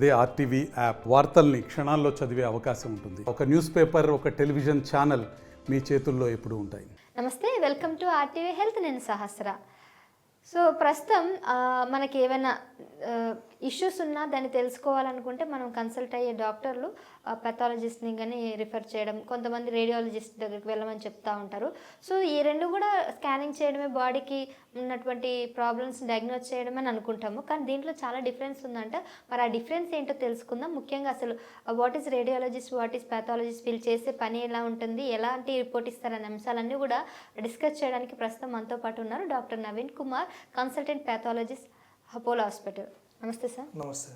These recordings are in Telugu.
అదే ఆర్టీవీ యాప్ వార్తల్ని క్షణాల్లో చదివే అవకాశం ఉంటుంది. ఒక న్యూస్ పేపర్ ఒక టెలివిజన్ ఛానల్ మీ చేతుల్లో ఎప్పుడు ఉంటాయి. నమస్తే వెల్కమ్ టు ఆర్టీవీ హెల్త్ నేను సహస్ర. సో ప్రస్తుతం మనకి ఏమైనా ఇష్యూస్ ఉన్నా దాన్ని తెలుసుకోవాలనుకుంటే మనం కన్సల్ట్ అయ్యే డాక్టర్లు పెథాలజిస్ట్ని కానీ రిఫర్ చేయడం కొంతమంది రేడియాలజిస్ట్ దగ్గరికి వెళ్ళమని చెప్తా ఉంటారు. సో ఈ రెండు కూడా స్కానింగ్ చేయడమే బాడీకి ఉన్నటువంటి ప్రాబ్లమ్స్ డయాగ్నోస్ చేయడం అని అనుకుంటాము. కానీ దీంట్లో చాలా డిఫరెన్స్ ఉందంట. మరి ఆ డిఫరెన్స్ ఏంటో తెలుసుకుందాం. ముఖ్యంగా అసలు what is radiologist what is pathologist వీళ్ళు చేసే పని ఎలా ఉంటుంది ఎలాంటి రిపోర్ట్ ఇస్తారనే అంశాలన్నీ కూడా డిస్కస్ చేయడానికి ప్రస్తుతం మనతో పాటు ఉన్నారు doctor Naveen Kumar consultant pathologist Apollo hospital నమస్తే సార్. నమస్తే.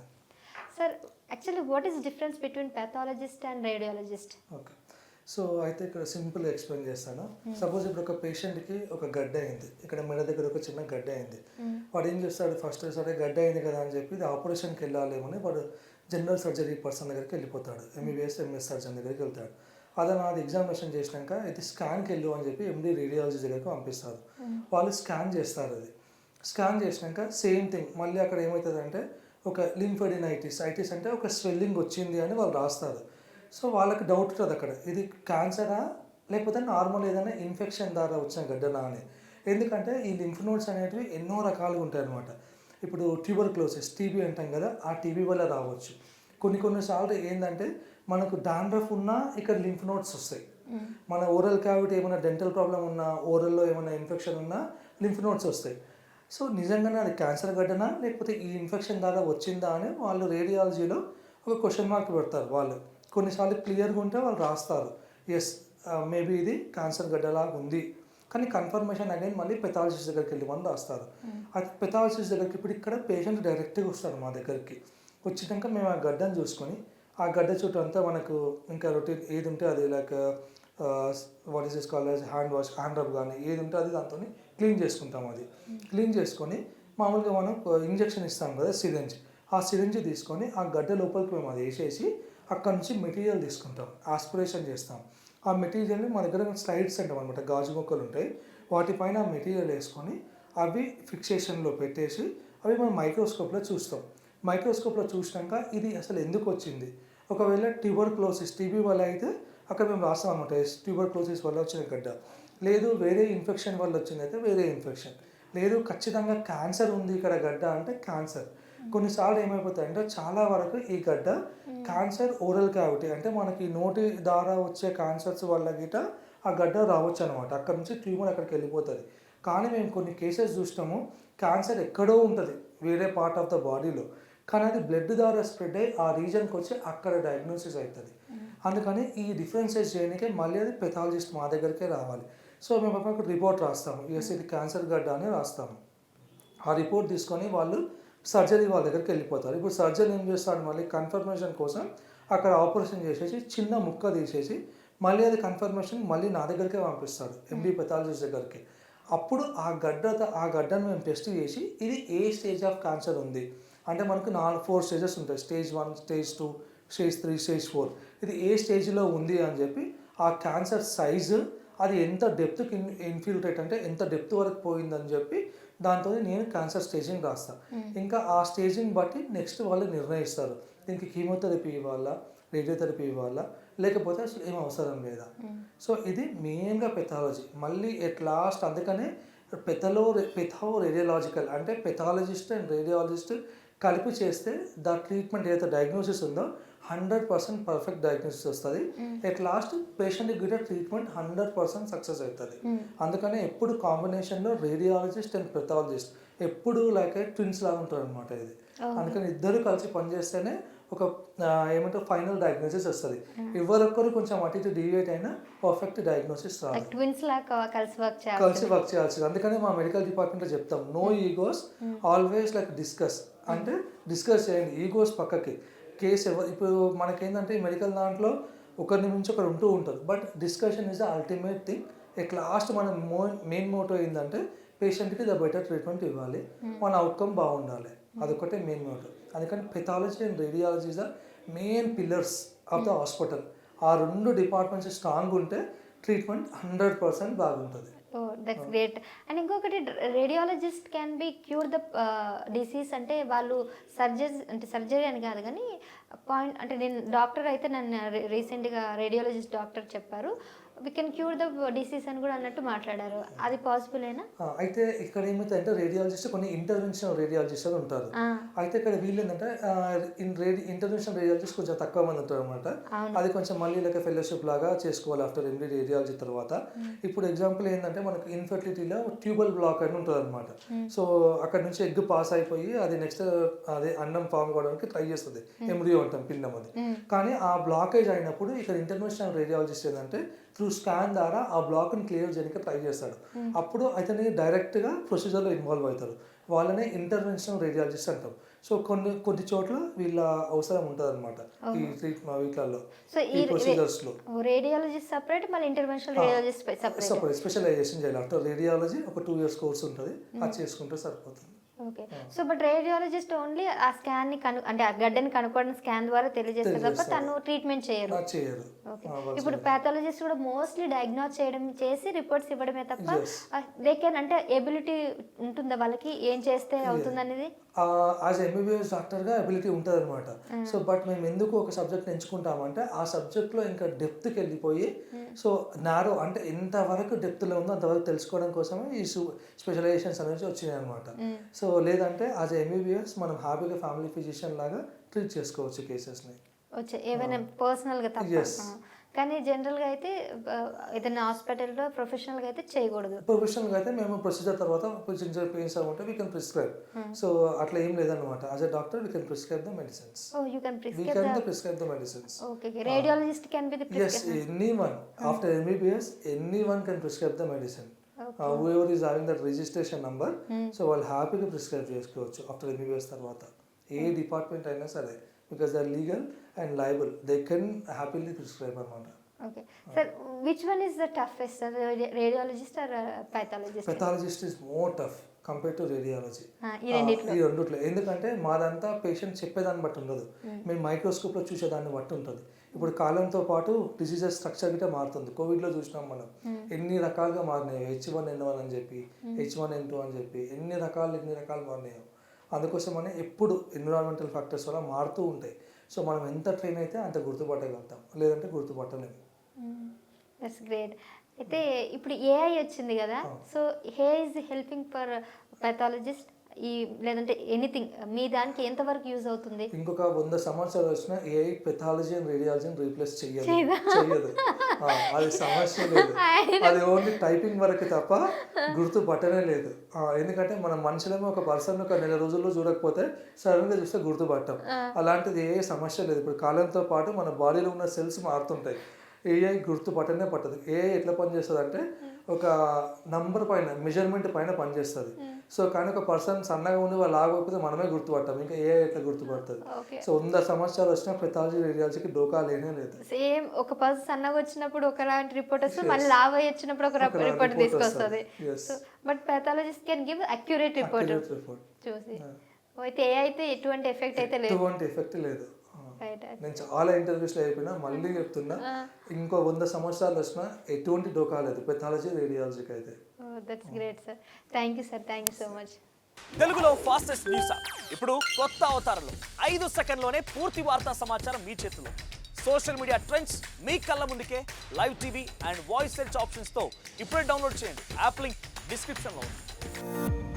Sir actually what is difference between pathologist and radiologist okay. So అయితే ఇక్కడ సింపుల్గా ఎక్స్ప్లెయిన్ చేస్తాను. సపోజ్ ఇప్పుడు ఒక పేషెంట్కి ఒక గడ్డ అయింది. ఇక్కడ మెడ దగ్గర ఒక చిన్న గడ్డ అయింది. వాడు ఏం చేస్తాడు? ఫస్ట్ సరే గడ్డ అయింది కదా అని చెప్పి ఇది ఆపరేషన్కి వెళ్ళాలేమని వాడు జనరల్ సర్జరీ పర్సన్ దగ్గరికి వెళ్ళిపోతాడు. ఎంబీబీఎస్ ఎంఎస్ సర్జన్ దగ్గరికి వెళ్తాడు. అదే నాది ఎగ్జామినేషన్ చేసినాక ఇది స్కాన్కి వెళ్ళు అని చెప్పి ఎండి రేడియాలజీ దగ్గరికి పంపిస్తారు వాళ్ళు స్కాన్ చేస్తారు అది. స్కాన్ చేసినాక సేమ్ థింగ్. మళ్ళీ అక్కడ ఏమవుతుందంటే ఒక లింఫెడినైటిస్ ఐటిస్ అంటే ఒక స్వెల్లింగ్ వచ్చింది అని వాళ్ళు రాస్తారు. సో వాళ్ళకి డౌట్ ఉంటుంది అక్కడ. ఇది క్యాన్సరా? లేకపోతే నార్మల్ ఏదైనా ఇన్ఫెక్షన్ ద్వారా వచ్చిన గడ్డనా అని. ఎందుకంటే ఈ లింఫ్ నోడ్స్ అనేటివి ఎన్నో రకాలుగా ఉంటాయి అనమాట ఇప్పుడు ట్యూబర్ క్లోసిస్ టీబీ అంటాం కదా ఆ టీబీ వల్ల రావచ్చు. కొన్ని కొన్నిసార్లు ఏంటంటే మనకు డాండ్రఫ్ ఉన్నా ఇక్కడ లింఫ్ నోడ్స్ వస్తాయి. మన ఓరల్ క్యావిటీ ఏమైనా డెంటల్ ప్రాబ్లం ఉన్నా ఓరల్లో ఏమైనా ఇన్ఫెక్షన్ ఉన్నా లింఫ్ నోడ్స్ వస్తాయి. సో నిజంగానే అది క్యాన్సర్ గడ్డనా లేకపోతే ఈ ఇన్ఫెక్షన్ ద్వారా వచ్చిందా అని వాళ్ళు రేడియాలజీలో ఒక క్వశ్చన్ మార్క్ పెడతారు వాళ్ళు. కొన్నిసార్లు క్లియర్గా ఉంటే వాళ్ళు రాస్తారు. ఎస్ మేబీ ఇది క్యాన్సర్ గడ్డలాగా ఉంది. కానీ కన్ఫర్మేషన్ అగైన్ మళ్ళీ పెథాలజిస్ట్ దగ్గరికి వెళ్ళి మనం రాస్తారు. అది పెథాలజిస్ట్ దగ్గరికి ఇప్పుడు ఇక్కడ పేషెంట్ డైరెక్ట్గా వస్తారు మా దగ్గరికి. వచ్చినాక మేము ఆ గడ్డను చూసుకొని ఆ గడ్డ చుట్టూ అంతా మనకు ఇంకా రొటీన్ ఏది ఉంటే అది like what is is college hand wash hand rub కానీ ఏది ఉంటే అది దాంతో క్లీన్ చేసుకుంటాం అది. క్లీన్ చేసుకొని మామూలుగా మనం ఇంజెక్షన్ ఇస్తాం కదా సిరంజ్. ఆ సిరంజ్ తీసుకొని ఆ గడ్డ లోపలికి మేము అది వేసేసి అక్కడ నుంచి మెటీరియల్ తీసుకుంటాం. ఆస్పిరేషన్ చేస్తాం. ఆ మెటీరియల్ని మన దగ్గర స్లైడ్స్ అంటాం అనమాట గాజు మొక్కలు ఉంటాయి. వాటిపైన ఆ మెటీరియల్ వేసుకొని అవి ఫిక్సేషన్లో పెట్టేసి అవి మనం మైక్రోస్కోప్లో చూస్తాం. మైక్రోస్కోప్లో చూసినాక ఇది అసలు ఎందుకు వచ్చింది? ఒకవేళ ట్యూబర్ క్లోసిస్ టీబీ వల్ల అయితే అక్కడ మేము రాస్తాం అనమాట ట్యూబర్ క్లోసిస్ వల్ల వచ్చిన గడ్డ. లేదు వేరే ఇన్ఫెక్షన్ వల్ల వచ్చింది అయితే వేరే ఇన్ఫెక్షన్ లేదు ఖచ్చితంగా క్యాన్సర్ ఉంది ఇక్కడ గడ్డ అంటే క్యాన్సర్ కొన్నిసార్లు ఏమైపోతాయంటే చాలా వరకు ఈ గడ్డ క్యాన్సర్ ఓరల్ క్యావిటీ అంటే మనకి నోటి ద్వారా వచ్చే క్యాన్సర్స్ వల్ల గిట ఆ గడ్డ రావచ్చు అనమాట అక్కడ నుంచి ట్యూమర్ అక్కడికి వెళ్ళిపోతుంది. కానీ మేము కొన్ని కేసెస్ చూసినాము. క్యాన్సర్ ఎక్కడో ఉంటుంది వేరే పార్ట్ ఆఫ్ ద బాడీలో కానీ అది బ్లడ్ ద్వారా స్ప్రెడ్ అయ్యి ఆ రీజన్కి వచ్చి అక్కడ డయాగ్నోసిస్ అవుతుంది. అందుకని ఈ డిఫరెన్సెస్ చేయడానికి మళ్ళీ అది పెథాలజిస్ట్ మా దగ్గరికే రావాలి. సో మేము అక్కడ రిపోర్ట్ రాస్తాము. ఎస్ ఇది క్యాన్సర్ గడ్డ అని రాస్తాము. ఆ రిపోర్ట్ తీసుకొని వాళ్ళు సర్జరీ వాళ్ళ దగ్గరికి వెళ్ళిపోతారు. ఇప్పుడు సర్జరీ ఏం చేస్తాడు? మళ్ళీ కన్ఫర్మేషన్ కోసం అక్కడ ఆపరేషన్ చేసేసి చిన్న ముక్క తీసేసి మళ్ళీ అది కన్ఫర్మేషన్ మళ్ళీ నా దగ్గరికే పంపిస్తాడు. ఎంబీ పెథాలజిస్ట్ దగ్గరికి. అప్పుడు ఆ గడ్డ ఆ గడ్డను మేము టెస్ట్ చేసి ఇది ఏ స్టేజ్ ఆఫ్ క్యాన్సర్ ఉంది? అంటే మనకు నాలుగు ఫోర్ స్టేజెస్ ఉంటాయి. Stage one stage two stage three stage four ఇది ఏ స్టేజ్లో ఉంది అని చెప్పి ఆ క్యాన్సర్ సైజు అది ఎంత డెప్త్కి ఇన్ఫిల్ట్రేట్ అంటే ఎంత డెప్త్ వరకు పోయిందని చెప్పి దాంతో నేను క్యాన్సర్ స్టేజింగ్ రాస్తాను ఇంకా ఆ స్టేజింగ్ బట్టి నెక్స్ట్ వాళ్ళు నిర్ణయిస్తారు. దీనికి కీమోథెరపీ ఇవ్వాలా? రేడియోథెరపీ ఇవ్వాలా? లేకపోతే అసలు ఏం అవసరం లేదా? సో ఇది మెయిన్గా పెథాలజీ మళ్ళీ ఎట్ లాస్ట్ అందుకనే పెథలో పెథో రేడియాలజికల్ అంటే పెథాలజిస్ట్ అండ్ రేడియాలజిస్ట్ కలిపి చేస్తే దా ట్రీట్మెంట్ ఏదైతే డయాగ్నోసిస్ ఉందో హండ్రెడ్ పర్సెంట్ పర్ఫెక్ట్ డయాగ్నోసిస్ వస్తుంది. ఎట్ లాస్ట్ పేషెంట్కి గిట్ట ట్రీట్మెంట్ హండ్రెడ్ పర్సెంట్ సక్సెస్ అవుతుంది. అందుకనే ఎప్పుడు కాంబినేషన్లో రేడియాలజిస్ట్ అండ్ పెథాలజిస్ట్ ఎప్పుడు లైక్ ట్విన్స్ లాగా ఉంటారు అనమాట ఇది అందుకని ఇద్దరు కలిసి పనిచేస్తేనే ఒక ఆ, ఏమంటారు ఫైనల్ డయాగ్నోసిస్ వస్తుంది. ఎవరొక్కరు కొంచెం అటు ఇటు డివియేట్ అయినా పర్ఫెక్ట్ డయాగ్నోసిస్ రాదు. ట్విన్స్ లాగా కలిసి వర్క్ కలిసి వర్క్ చేయాల్సింది. అందుకనే మా మెడికల్ డిపార్ట్మెంట్లో చెప్తాం no egos always like discuss అంటే డిస్కస్ చేయండి ఈగోస్ పక్కకి. కేసు ఎవరు ఇప్పుడు మనకేంటంటే ఈ మెడికల్ దాంట్లో ఒకరిని మించి ఒకరు ఉంటూ ఉంటారు. But discussion is the ultimate thing. At last మన మో మెయిన్ మోటో ఏంటంటే పేషెంట్కి ద బెటర్ ట్రీట్మెంట్ ఇవ్వాలి. మన అవుట్కమ్ బాగుండాలి. అదొకటే మెయిన్ మోటో. అందుకని pathology and radiology is the main pillars of the hospital. ఆ రెండు డిపార్ట్మెంట్స్ స్ట్రాంగ్ ఉంటే ట్రీట్మెంట్ హండ్రెడ్ పర్సెంట్ బాగుంటుంది. ఓ దట్స్ గ్రేట్ అండ్ ఇంకొకటి radiologist can be cure the disease అంటే వాళ్ళు సర్జరీ అంటే సర్జరీ అని కాదు కానీ పాయింట్ అంటే నేను డాక్టర్ అయితే నన్ను రీసెంట్గా రేడియాలజిస్ట్ డాక్టర్ చెప్పారు. We can cure the disease అని కూడా అన్నట్టు మాట్లాడారు. అది పాసిబులేనా ఆ, అయితే ఇక్కడ ఏమైతే అంటే రేడియాలజిస్ట్ కొన్ని ఇంటర్వెన్షన్ రేడియాలజిస్ట్ అని ఉంటారు అయితే ఇక్కడ వీళ్ళు ఏంటంటే ఇన్ రేడి ఇంటర్వెన్షన్ రేడియాలజిస్ట్ కొంచెం తక్కువ మంది ఉంటారు అనమాట అది కొంచెం మళ్ళీ లెక్క ఫెలోషిప్ లాగా చేసుకోవాలి ఆఫ్టర్ ఎండి రేడియాలజీ తర్వాత. ఇప్పుడు ఎగ్జాంపుల్ ఏంటంటే మనకు ఇన్ఫర్టిలిటీలో ట్యూబల్ బ్లాక్ అని ఉంటుంది అనమాట సో అక్కడ నుంచి ఎగ్ పాస్ అయిపోయి అది నెక్స్ట్ అదే అన్నం ఫామ్ కావడానికి ట్రై చేస్తుంది. ఎంబ్రియో అంటాం పిండం అది. కానీ ఆ బ్లాకేజ్ అయినప్పుడు ఇక్కడ ఇంటర్నేషనల్ రేడియాలజిస్ట్ ఏంటంటే త్రూ స్కాన్ ద్వారా ఆ బ్లాక్ని క్లియర్ చేయడానికి ట్రై చేస్తాడు. అప్పుడు అతని డైరెక్ట్గా ప్రొసీజర్లో ఇన్వాల్వ్ అవుతారు వాళ్ళనే ఇంటర్వెన్షనల్ రేడియాలజిస్ట్ అంటాం. సో కొన్ని కొన్ని చోట్ల వీళ్ళ అవసరం ఉంటుంది అనమాట ఈ ట్రీట్మెంట్ వీటిలలో సో ఈ ఈ ప్రొసీజర్స్లో రేడియాలజిస్ట్ సపరేట్ మళ్ళీ interventional radiologist separate separate specialization చేయాలి. ఆఫ్టర్ రేడియాలజీ ఒక టూ ఇయర్స్ కోర్స్ ఉంటుంది. అది చేసుకుంటే సరిపోతుంది. Okay. So but radiologist only ఆ స్కాన్ని కను అంటే ఆ గడ్డని కనుక్కోవడం స్కాన్ ద్వారా తెలియజేస్తారు తప్ప తను ట్రీట్మెంట్ చేయరు. చేయరు. ఓకే. ఇప్పుడు పాథాలజిస్ట్ కూడా మోస్ట్లీ డయాగ్నోస్ చేయడం చేసి రిపోర్ట్స్ ఇవ్వడమే తప్ప దే కెన్ అంటే ఎబిలిటీ ఉంటుందా వాళ్ళకి? ఏం చేస్తే అవుతుంది అనేది యాజ్ ఎంబీబీఎస్ డాక్టర్గా అబిలిటీ ఉంటుంది అనమాట సో బట్ మేము ఎందుకు ఒక సబ్జెక్ట్ ఎంచుకుంటామంటే ఆ సబ్జెక్ట్లో ఇంకా డెప్త్కి వెళ్ళిపోయి సో నారో అంటే ఎంతవరకు డెప్త్లో ఉందో అంతవరకు తెలుసుకోవడం కోసమే ఈ స్పెషలైజేషన్స్ అనేది వచ్చినాయి అనమాట సో లేదంటే యాజ్ ఎంబీబీఎస్ మనం హ్యాపీగా ఫ్యామిలీ ఫిజిషియన్ లాగా ట్రీట్ చేసుకోవచ్చు కేసెస్ని వచ్చే ఏమైనా పర్సనల్గా. ఆ. కానీ జనరల్గా అయితే ఏదైనా హాస్పిటల్లో ప్రొఫెషనల్గా అయితే చేయకూడదు. ప్రొఫెషనల్గా అయితే మేము ప్రొసీజర్ తర్వాత చిన్న పెయిన్స్ ఉంటే వీ కెన్ ప్రిస్క్రైబ్ సో అట్లా ఏం లేదన్నమాట. As a doctor we can prescribe the medicines oh you can we prescribe can prescribe the medicines okay radiologist can be the Yes, anyone. After MBBS, anyone can prescribe the medicine. Uh, whoever is having that registration number, so వాళ్ళు హ్యాపీగా ప్రిస్క్రైబ్ చేసుకోవచ్చు ఆఫ్టర్ ఎంబీబీఎస్ తర్వాత. ఏ డిపార్ట్మెంట్ అయినా సరే because they are legal and liable they can happily prescribe అనమాట okay sir which one is the toughest sir radiologist or pathologist pathologist is more tough compare to radiology ఈ రెండిట్లో. ఈ రెండిట్లో. ఎందుకంటే మాదంతా పేషెంట్ చెప్పేదాన్ని బట్టి ఉండదు. మేము మైక్రోస్కోప్లో చూసేదాన్ని బట్టి ఉంటుంది. ఇప్పుడు కాలంతో పాటు డిసీజెస్ స్ట్రక్చర్ గిట్ట మారుతుంది. కోవిడ్లో చూసినాం మనం. ఎన్ని రకాలుగా మారినాయి హెచ్ వన్ ఎన్ వన్ అని చెప్పి హెచ్ వన్ ఎన్ టూ అని చెప్పి ఎన్ని రకాలు ఎన్ని రకాలు మారినాయో. అందుకోసమని ఎప్పుడు ఎన్విరాన్మెంటల్ ఫ్యాక్టర్స్ వల్ల మారుతూ ఉంటాయి. సో మనం ఎంత ట్రైన్ అయితే అంత గుర్తుపట్టగలుగుతాం. లేదంటే గుర్తుపట్టలేము. దట్స్ గ్రేట్ అయితే ఇప్పుడు ఏఐ వచ్చింది కదా? So he is helping for pathologist ఈ లేదంటే ఎనీథింగ్ మీ దానికి ఎంతవరకు యూజ్ అవుతుంది? ఇంకొక వంద సంవత్సరాలు వచ్చిన ఏఐ పెథాలజీ అండ్ రేడియాలజీని రీప్లేస్ చెయ్యదు. ఆ, అది సమస్య లేదు. అది ఓన్లీ టైపింగ్ వరకు తప్ప గుర్తు పట్టనే లేదు. ఎందుకంటే మనం మనుషులేమో ఒక పర్సన్ ఒక నెల రోజుల్లో చూడకపోతే సడన్గా చూస్తే గుర్తుపట్టాం అలాంటిది ఏ సమస్య లేదు. ఇప్పుడు కాలంతో పాటు మన బాడీలో ఉన్న సెల్స్ మారుతుంటాయి. ఏఐ గుర్తు పట్టనే పట్టదు. ఏఐ ఎట్లా పనిచేస్తుంది అంటే ఒక నంబర్ పైన మెజర్మెంట్ పైన పనిచేస్తుంది. సో కానీ ఒక పర్సన్ సన్నగా ఉండి వాళ్ళు ఆగకపోతే మనమే గుర్తుపట్టాం ఇంకా ఏ ఎట్లా గుర్తుపడుతుంది? సో వంద సంవత్సరాలు వచ్చినా పెథాలజీ రేడియాలజీకి డోకా లేనే లేదు. సేమ్ ఒక పర్సన్ సన్నగా వచ్చినప్పుడు ఒకలాంటి రిపోర్ట్ వస్తుంది మళ్ళీ లావ్ అయ్యి వచ్చినప్పుడు ఒక రిపోర్ట్ తీసుకొస్తుంది. But pathologist can give accurate report చూసి. అయితే ఏ అయితే ఎటువంటి ఎఫెక్ట్ అయితే లేదు. ఎటువంటి ఎఫెక్ట్ లేదు. నేను చాలా ఇంటర్వ్యూస్లో అయిపోయినా మళ్ళీ చెప్తున్నా ఇంకో వంద సంవత్సరాలు వచ్చినా ఎటువంటి డోకా లేదు. పెథాలజీ రేడియాలజీకి అయితే. That's great sir thank you sir thank you so much తెలుగులో ఫాస్టెస్ట్ న్యూస్ ఇప్పుడు కొత్త అవతారంలో ఐదు సెకండ్లోనే పూర్తి వార్తా సమాచారం మీ చేతిలో. సోషల్ మీడియా ట్రెండ్స్ మీ కళ్ళ ముందుకే live TV and voice search ఆప్షన్స్తో ఇప్పుడే డౌన్లోడ్ చేయండి. యాప్ లింక్ డిస్క్రిప్షన్లో ఉంది.